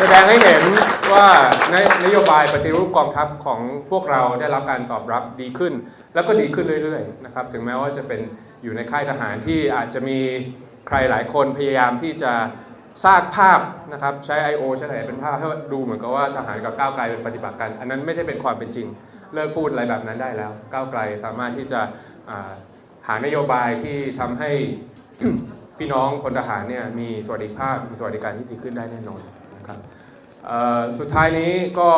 แสดงให้เห็นว่านนโยบายปฏิรูปกองทัพของพวกเราได้รับการตอบรับดีขึ้น แล้วก็ดีขึ้นเรื่อยๆนะครับถึงแม้ว่าจะเป็นอยู่ในค่ายทหารที่อาจจะมีใครหลายคนพยายามที่จะสร้างภาพนะครับใช้ I.O. ใช้อะไรเป็นภาพให้ดูเหมือนกับว่าทหารกับก้าวไกลเป็นปฏิบัติกัน อันนั้นไม่ใช่เป็นความเป็นจริง เลิกพูดอะไรแบบนั้นได้แล้ว ก้าวไกลสามารถที่จะาหานโยบายที่ทำให้พี่น้องพลทหารเนี่ยมีสวัสดิภาพมีสวัสดิการที่ดีขึ้นได้แน่นอน นะครับสุดท้ายนี้ก็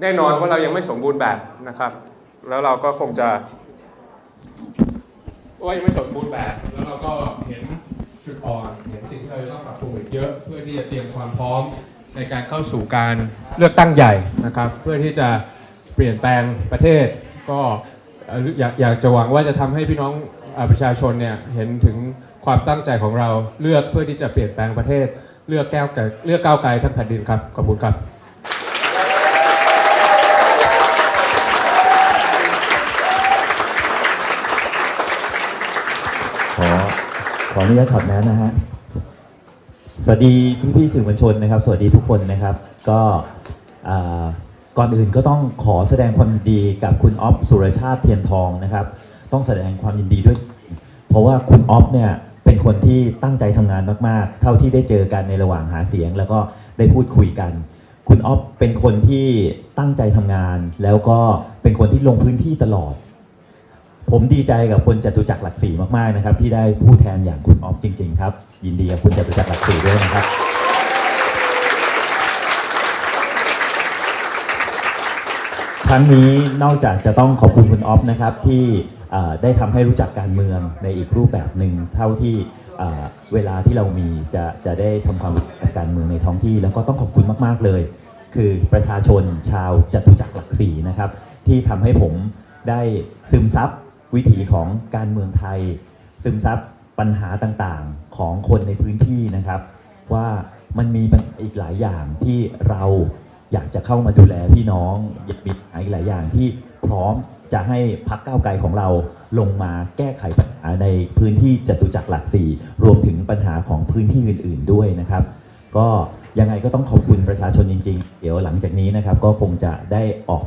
แน่นอนว่าเรายังไม่สมบูรณ์แบบนะครับ แล้วเราก็คงจะว่ายังไม่สมบูรณ์แบบ แล้วเราก็เห็นจุดอ่อนเห็นสิ่งที่เราจะต้องปรับปรุงอีกเยอะ เพื่อที่จะเตรียมความพร้อมในการเข้าสู่การเลือกตั้งใหญ่นะครับ เพื่อที่จะเปลี่ยนแปลงประเทศ ก็อยากอยากจะหวังว่าจะทำให้พี่น้องประชาชนเนี่ยเห็นถึงความตั้งใจของเราเลือกเพื่อที่จะเปลี่ยนแปลงประเทศ เลือกแก้วไกลเลือกก้าวไกลทั้งแผ่นดินครับขอบคุณครับขอขออนุญาตช็อตนั้นนะฮะสวัสดีพี่พี่ๆสื่อมวลชนนะครับ สวัสดีทุกคนนะครับ ก็อ่าก่อนอื่นก็ต้องขอแสดงความยินดีกับคุณออฟสุรชาติเทียนทองนะครับ ต้องแสดงความยินดีด้วย เพราะว่าคุณออฟเนี่ย เป็นคนที่ตั้งใจทำงานมากๆ เท่าที่ได้เจอกันในระหว่างหาเสียง แล้วก็ได้พูดคุยกัน คุณออฟเป็นคนที่ตั้งใจทำงาน แล้วก็เป็นคนที่ลงพื้นที่ตลอด ผมดีใจกับคนจตุจักรหลักสี่มากๆนะครับ ที่ได้ผู้แทนอย่างคุณออฟจริง ๆ ครับ ยินดีกับคุณจตุจักรหลักสี่ด้วยนะครับ ครั้งนี้นอกจากจะต้องขอบคุณคุณออฟนะครับที่ ได้ทำให้รู้จักการเมืองในอีกรูปแบบหนึ่งเท่าที่เวลาที่เรามีจะจะได้ทำความรู้จักกับการเมืองในท้องที่ แล้วก็ต้องขอบคุณมากๆเลย คือประชาชนชาวจตุจักรหลักสี่นะครับ ที่ทำให้ผมได้ซึมซับวิถีของการเมืองไทย ซึมซับปัญหาต่างๆของคนในพื้นที่นะครับ ว่ามันมีอีกหลายอย่างที่เราอยากจะเข้ามาดูแลพี่น้องมีปัญหาอีกหลายอย่างที่พร้อม จะให้พักก้าวไกลของเราลงมาแก้ไขปัญหาในพื้นที่จตุจักรหลักสี่รวมถึงปัญหาของพื้นที่อื่น ๆด้วยนะครับ ก็ยังไงก็ต้องขอบคุณประชาชนจริง ๆ เดี๋ยวหลังจากนี้นะครับก็คงจะได้ออก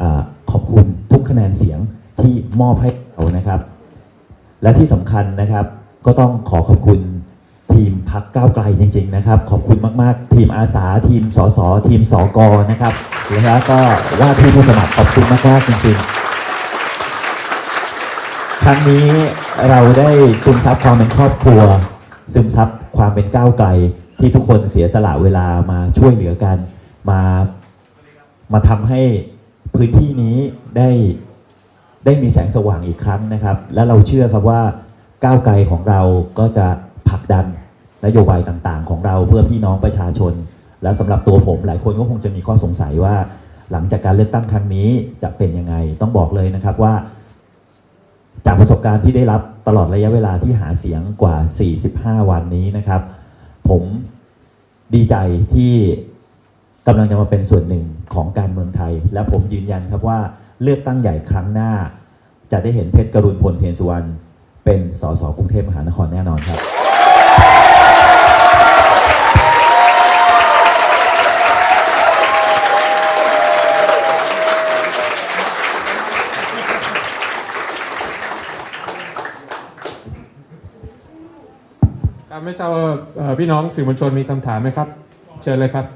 อขอบคุณทุกคะแนนเสียงที่มอบให้เรานะครับ และที่สำคัญนะครับก็ต้องขอขอบคุณ พักก้าวไกลจริง ๆ นะครับ ขอบคุณมากๆ ทีมอาสาทีมสสทีมสกนะครับแล้วก็ว่าที่ผู้สมัครขอบคุณมากๆจริงๆครั้งนี้เราได้ซึมซับความเป็นครอบครัว ซึมซับความเป็นก้าวไกลที่ทุกคนเสียสละเวลามาช่วยเหลือกัน มามาทำให้พื้นที่นี้ได้ได้มีแสงสว่างอีกครั้งนะครับ และเราเชื่อครับว่าก้าวไกลของเราก็จะผลักดัน นโยบายต่างๆ ของเราเพื่อพี่น้องประชาชน และสำหรับตัวผมหลายคนก็คงจะมีข้อสงสัยว่า หลังจากการเลือกตั้งครั้งนี้จะเป็นยังไงต้องบอกเลยนะครับว่า จากประสบการณ์ที่ได้รับตลอดระยะเวลาที่หาเสียงกว่า 45 วันนี้นะครับ ผมดีใจที่กำลังจะมาเป็นส่วนหนึ่งของการเมืองไทย และผมยืนยันครับว่าเลือกตั้งใหญ่ครั้งหน้า จะได้เห็นเพชรกรุณพลเทียนสุวรรณเป็นสสกรุงเทพมหานครแน่นอนครับ ไม่ทราบว่าพี่น้องสื่อมวลชนมีคำถามไหมครับ เชิญเลยครับ